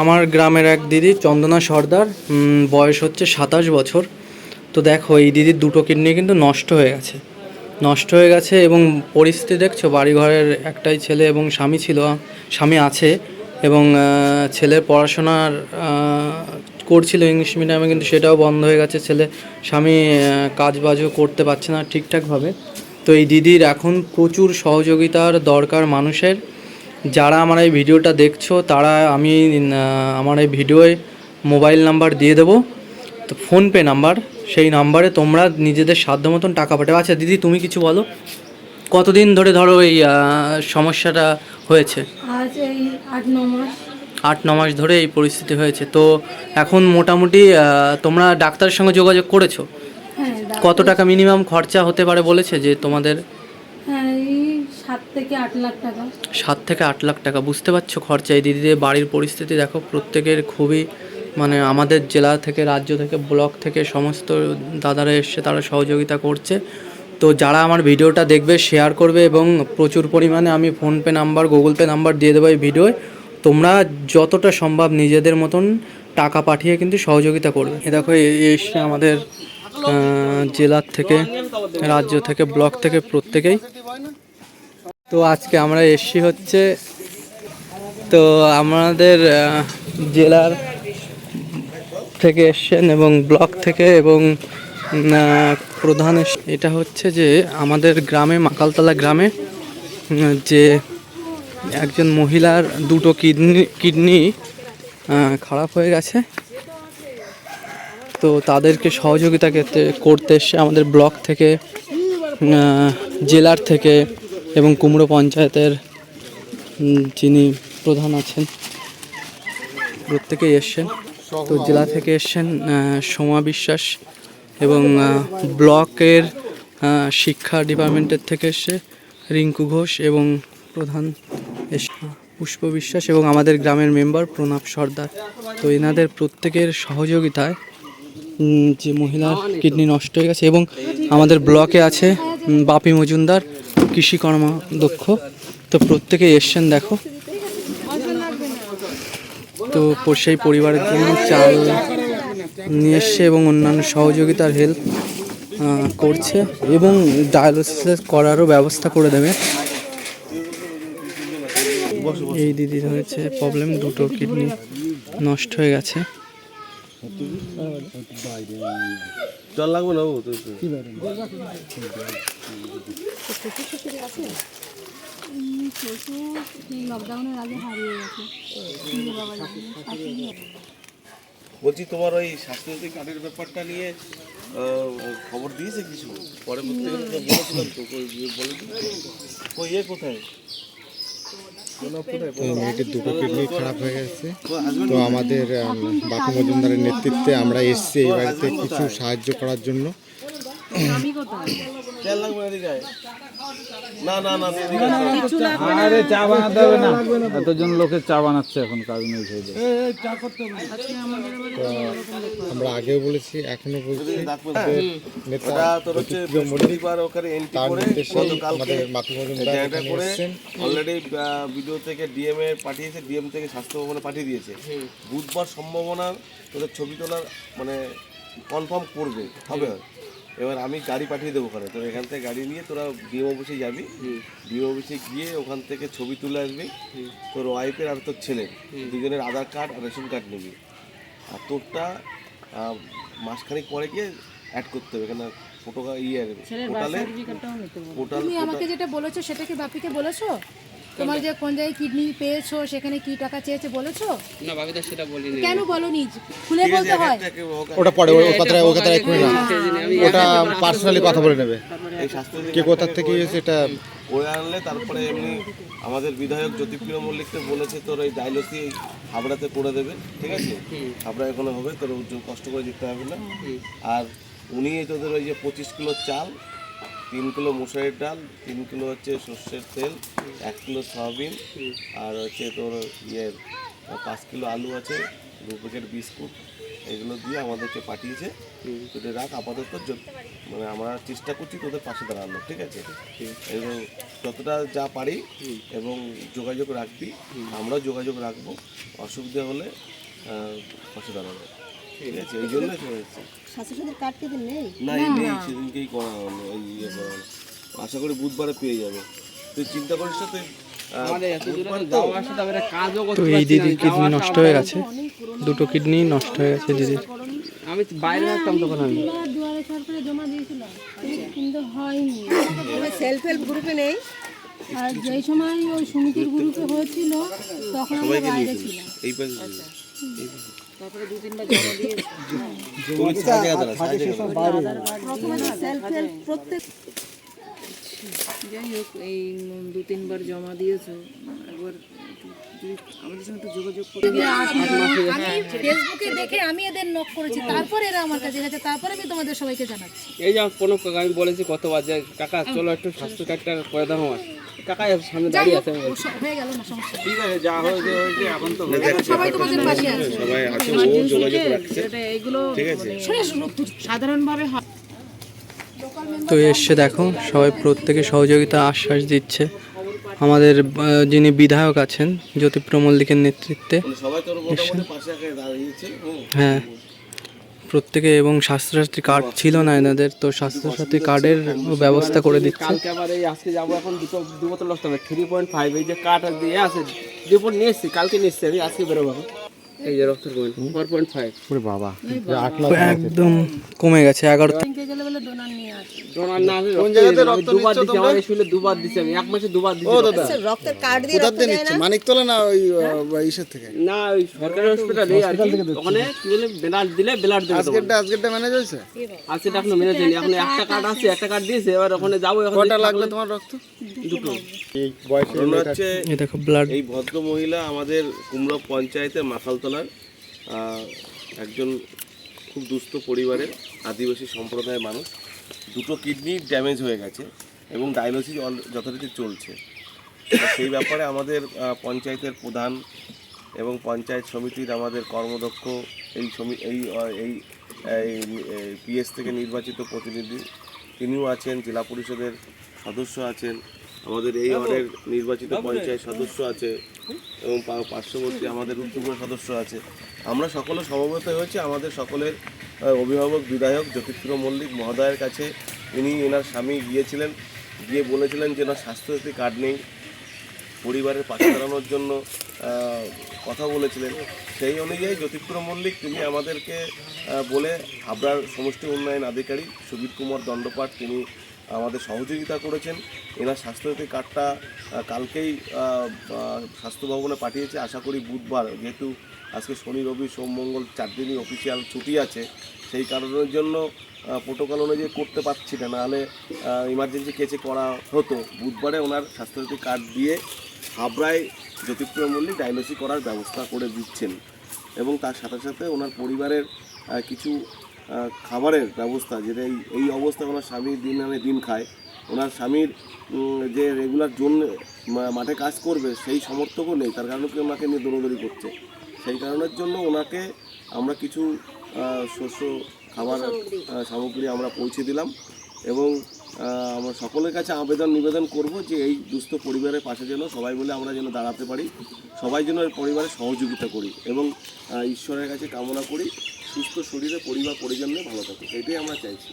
আমার গ্রামের এক দিদি, চন্দনা সর্দার বয়স হচ্ছে সাতাশ বছর। তো দেখো, এই দিদির দুটো কিডনি কিন্তু নষ্ট হয়ে গেছে। নষ্ট হয়ে গেছে এবং পরিস্থিতি দেখছ, বাড়িঘরের একটাই ছেলে এবং স্বামী ছিল, স্বামী আছে এবং ছেলে পড়াশোনার করছিল ইংলিশ মিডিয়ামে কিন্তু সেটাও বন্ধ হয়ে গেছে। ছেলে, স্বামী কাজ বাজও করতে পারছে না ঠিকঠাকভাবে। তো এই দিদির এখন প্রচুর সহযোগিতার দরকার মানুষের। যারা আমার এই ভিডিওটা দেখছ তারা আমি আমার এই ভিডিওয়ে মোবাইল নাম্বার দিয়ে দেবো। তো ফোনপে নাম্বার সেই নাম্বারে তোমরা নিজেদের সাধ্য মতন টাকা পাঠাবে আচ্ছা দিদি তুমি কিছু বলো। কতদিন ধরে ধরো এই সমস্যাটা হয়েছে? আজ এই আট ন মাস। আট ন মাস ধরে এই পরিস্থিতি হয়েছে। তো এখন মোটামুটি তোমরা ডাক্তারের সঙ্গে যোগাযোগ করেছ? হ্যাঁ কত টাকা মিনিমাম খরচা হতে পারে বলেছে যে তোমাদের সাত থেকে আট লাখ টাকা। বুঝতে পারছ খরচা? এই দিদিদের বাড়ির পরিস্থিতি দেখো, প্রত্যেকের খুবই মানে আমাদের জেলা থেকে, রাজ্য থেকে, ব্লক থেকে সমস্ত দাদারা এসছে, তারা সহযোগিতা করছে। তো যারা আমার ভিডিওটা দেখবে শেয়ার করবে এবং প্রচুর পরিমাণে আমি PhonePe number, Google Pay number দিয়ে দেবো এই ভিডিওয়। তোমরা যতটা সম্ভব নিজেদের মতন টাকা পাঠিয়ে কিন্তু সহযোগিতা করবে। এ দেখো, এ- এসছে আমাদের জেলার থেকে, রাজ্য থেকে, ব্লক থেকে প্রত্যেকেই। তো আজকে আমরা এসছি হচ্ছে, তো আমাদের জেলার থেকে এসছেন এবং ব্লক থেকে এবং প্রধান এটা হচ্ছে যে আমাদের গ্রামে, মাকালতলা গ্রামে যে একজন মহিলার দুটো কিডনি কিডনি খারাপ হয়ে গেছে। তো তাদেরকে সহযোগিতা করতে- এসছে আমাদের ব্লক থেকে জেলার থেকে। এবং কুমড়ো পঞ্চায়েতের যিনি প্রধান আছেন, প্রত্যেকেই এসছেন। তো জেলা থেকে এসছেন সোমা বিশ্বাস এবং ব্লকের শিক্ষা ডিপার্টমেন্টের থেকে এসছে রিঙ্কু ঘোষ এবং প্রধান পুষ্প বিশ্বাস এবং আমাদের গ্রামের মেম্বার প্রণব সর্দার। তো এনাদের প্রত্যেকের সহযোগিতায় যে মহিলার কিডনি নষ্ট হয়ে গেছে এবং আমাদের ব্লকে আছে বাপি মজুমদার। কৃষি কর্ম দক্ষ। তো প্রত্যেকে এসছেন, দেখো। তো সেই পরিবারের জন্য চাল নিয়ে এসছে এবং অন্যান্য সহযোগিতার হেল্প করছে এবং ডায়ালিসিস করারও ব্যবস্থা করে দেবে। এই দিদির হয়েছে প্রবলেম দুটো কিডনি নষ্ট হয়ে গেছে। জল লাগবে না বাবু তুই লকডাউনের আগে হারিয়ে গেছে বলছি তোমার ওই স্বাস্থ্যসাথী কার্ডের ব্যাপারটা নিয়ে খবর দিয়েছে কিছু? পরে বলেছিলাম তো গিয়ে বলে। কই এ কোথায়? মেয়েটির দুটো কিডনি খারাপ হয়ে গেছে। তো আমাদের বাপু মজুমদারের নেতৃত্বে আমরা এসছি এই বাড়িতে কিছু সাহায্য করার জন্য। আরে চা বানাতে হবে না। এতজন লোকের চা বানাচ্ছে এখন। আমরা আগেও বলেছি এখনও বলছি যে নেতা ওটা তোর হচ্ছে বৃহস্পতিবার ওখানে এন্ট্রি তার করে নির্দেশে গতকালকে আমাদের বাপু মজুমদার জায়গাটা এখানে করে এসেছেন। অলরেডি ভিডিও থেকে ডিএম এ পাঠিয়েছে ডিএম থেকে স্বাস্থ্য ভবনে পাঠিয়ে দিয়েছে। বুধবার সম্ভাবনা তোদের ছবি তোলার মানে কনফার্ম করবে হবে। এবার আমি গাড়ি পাঠিয়ে দেবো ওখানে। তো এখান থেকে গাড়ি নিয়ে তোরা ডিএম অফিসে যাবি। ডিএম অফিসে গিয়ে ওখান থেকে ছবি তুলে আসবি। তোর ওয়াইফের আর তোর ছেলের দুজনের আধার কার্ড আর রেশন কার্ড নিবি। আর তোরটা মাসখানেক পরে গিয়ে অ্যাড করতে হবে। এখানে ফটো ইয়ে পোর্টালে পোর্টাল তুমি আমাকে যেটা বলেছ সেটা কি বাপিকে বলেছ? তোমার যে কোন জায়গায় কিডনি পেয়েছ সেখানে কি টাকা চেয়েছে বলেছ? না বাপিদা সেটা বলিনি কেন বলোনি? খুলে বলতে হয়। ওটা পরে ওই কথাটা ওই কথাটা এক্ষুনি না ওটা পার্সোনালি কথা বলে নেবে। এই স্বাস্থ্য কে কোথার থেকে এসে এটা করে আনলে তারপরে এমনি আমাদের বিধায়ক জ্যোতিপ্রিয় মল্লিককে বলেছে তোর ওই ডায়লসি হাবড়াতে করে দেবে। ঠিক আছে? হাবড়া এখানে হবে তোর কষ্ট করে যেতে হবে না। আর উনি তোদের ওই যে পঁচিশ কিলো চাল তিন কিলো মুসুরির ডাল তিন কিলো হচ্ছে সর্ষের তেল এক কিলো সয়াবিন আর হচ্ছে তোর ইয়ে পাঁচ কিলো আলু আছে দু প্যাকেট বিস্কুট এগুলো দিয়ে আমাদেরকে পাঠিয়েছে। তোদের রাখ আপাতত মানে আমরা চেষ্টা করছি তোদের পাশে দাঁড়ানো ঠিক আছে? এবং যতটা যা পারি এবং যোগাযোগ রাখবি আমরাও যোগাযোগ রাখব অসুবিধা হলে পাশে দাঁড়াবো। ঠিক আছে এই জন্য চলে এসেছি স্বাস্থ্যসাথীর কার্ড কেটে নেই? না এই নেই সেদিনকেই করা হলো এই ইয়ে করা হলো। আশা করি বুধবারে পেয়ে যাবে। তুই চিন্তা করিস না তুই তো তো এই দিদির কিডনি নষ্ট হয়ে গেছে। দুটো কিডনি নষ্ট হয়ে গেছে দিদির। আমি বাইরে থাকতাম তখন আমি। দুয়ারে সরকারে জমা দিয়েছিলাম। কিন্তু হয়নি। সেলফ হেল্প গ্রুপে নেই। আর যেই সময় ওই সমিতির গ্রুপে হয়েছিল তখন আমরা বাইরে ছিলাম। এই প্রত্যেক যাই হোক এই দু তিনবার জমা দিয়েছ একবার যদি আমাদের সঙ্গে যোগাযোগ করে। আমি ফেসবুকে দেখে আমি এদের নক করেছি। তারপরে এরা আমার কাছে গেছে। তারপরে আমি তোমাদের সবাইকে জানাচ্ছি। এই যা কোনো কাকা আমি বলেছি কতবার যে কাকা চলো একটু স্বাস্থ্য কার্ডটা করে দাও আমার। কাকা সামনে দাঁড়িয়ে আছে আমি ও সব হয়ে গেল না সমস্যা। ঠিক আছে যা হয়েছে হয়েছে এখন তো এখন সবাই তোমাদের পাশে আছে। সবাই আছে ও যোগাযোগ রাখছে। এইগুলো ঠিক আছে। সাধারণভাবে হয়। তো এসে দেখো সবাই প্রত্যেকে সহযোগিতা আশ্বাস দিচ্ছে। আমাদের যিনি বিধায়ক আছেন জ্যোতিপ্র মল্লিকের নেতৃত্বে মানে। হ্যাঁ। প্রত্যেকে এবং স্বাস্থ্যসাথী কার্ড ছিল না এনাদের তো স্বাস্থ্যসাথী কার্ডের ব্যবস্থা করে দিচ্ছে। কালকে আবার এই আজকে যাব এখন দুটো দু বোতল নষ্ট হবে। থ্রি পয়েন্ট ফাইভ এই যে কার্ড দিয়ে আছে রিপোর্ট নিয়ে এসেছি কালকে নিয়ে এসছি আমি আজকে বেরোবো। এই যে রক্তের পয়েন্ট ফোর পয়েন্ট ফাইভ বাবা তো একদম কমে গেছে এগারো ব্যাংকে গেলে বলে ডোনার নিয়ে আসে ডোনার না আসলে কোন জায়গাতে রক্ত দুবার দিচ্ছি আমার শুলে দুবার দিচ্ছি আমি এক মাসে দুবার দিচ্ছি রক্ত। রক্তের কার্ড দিয়ে রক্ত দেয় না? মানিকতলা না ওই ইসের থেকে? না ওই সরকারি হসপিটালে আর কি ওখানে কি বলে ব্লাড দিলে ব্লাড দেবে। তোমার। আজকেরটা ম্যানেজ হয়েছে? আজকে এখনও একটা কার্ড আছে একটা কার্ড দিয়েছে এবার ওখানে যাব এখন কটা লাগবে তোমার রক্ত? দুটো। এই বয়সে হচ্ছে এই দেখো ব্লাড এই ভদ্র মহিলা আমাদের কুমড়া পঞ্চায়েতের মাখালতলার আহ, একজন খুব দুস্থ পরিবারের আদিবাসী সম্প্রদায়ের মানুষ দুটো কিডনি ড্যামেজ হয়ে গেছে এবং ডায়ালিসিস যথারীতি চলছে সেই ব্যাপারে আমাদের পঞ্চায়েতের প্রধান এবং পঞ্চায়েত সমিতির আমাদের কর্মদক্ষ এই সমি এই এই পিএস থেকে নির্বাচিত প্রতিনিধি তিনিও আছেন জেলা পরিষদের সদস্য আছেন আমাদের এই ওয়ার্ডের নির্বাচিত পঞ্চায়েত সদস্য আছে এবং পার্শ্ববর্তী আমাদের উদ্যোগের সদস্য আছে। আমরা সকলে সমবেত হয়েছি আমাদের সকলের অভিভাবক বিধায়ক জ্যোতিপ্রিয় মল্লিক মহোদয়ের কাছে। ইনি এনার স্বামী গিয়েছিলেন গিয়ে বলেছিলেন যে না স্বাস্থ্যসাথী কার্ড নেই পরিবারের পাশে দাঁড়ানোর জন্য কথা বলেছিলেন। সেই অনুযায়ী জ্যোতিপ্রিয় মল্লিক তিনি আমাদেরকে বলে হাবড়ার সমষ্টি উন্নয়ন আধিকারিক সুবীর কুমার দণ্ডপাঠ তিনি আমাদের সহযোগিতা করেছেন। এনার স্বাস্থ্যসাথী কার্ডটা কালকেই স্বাস্থ্য ভবনে পাঠিয়েছে। আশা করি বুধবার, যেহেতু আজকে শনি, রবি, সোম, মঙ্গল চার দিনই অফিসিয়াল ছুটি আছে, সেই কারণের জন্য প্রোটোকল অনুযায়ী করতে পারছি না। নাহলে ইমার্জেন্সি কেসে করা হতো। বুধবারে ওনার স্বাস্থ্যসাথী কার্ড দিয়ে হাবড়ায় জ্যোতিপ্রিয় মল্লিক ডায়ালিসিস করার ব্যবস্থা করে দিচ্ছেন। এবং তার সাথে সাথে ওনার পরিবারের কিছু খাবারের ব্যবস্থা যেটা এই এই অবস্থায় ওনার স্বামী দিন আনে দিন খায়। ওনার স্বামীর যে রেগুলার জন্য মাঠে কাজ করবে সেই সমর্থকও নেই। তার কারণে কি ওনাকে নিয়ে দৌড়দৌড়ি করছে? সেই কারণের জন্য ওনাকে আমরা কিছু শস্য খাবার সামগ্রী। আমরা পৌঁছে দিলাম এবং আমরা সকলের কাছে আবেদন নিবেদন করব যে এই দুস্থ পরিবারের পাশে যেন সবাই মিলে আমরা যেন দাঁড়াতে পারি। সবাই যেন এই পরিবারে সহযোগিতা করি এবং ঈশ্বরের কাছে কামনা করি। সুস্থ শরীরে পরিবার পরিজন্যে ভালো থাকে এটাই আমরা চাইছি।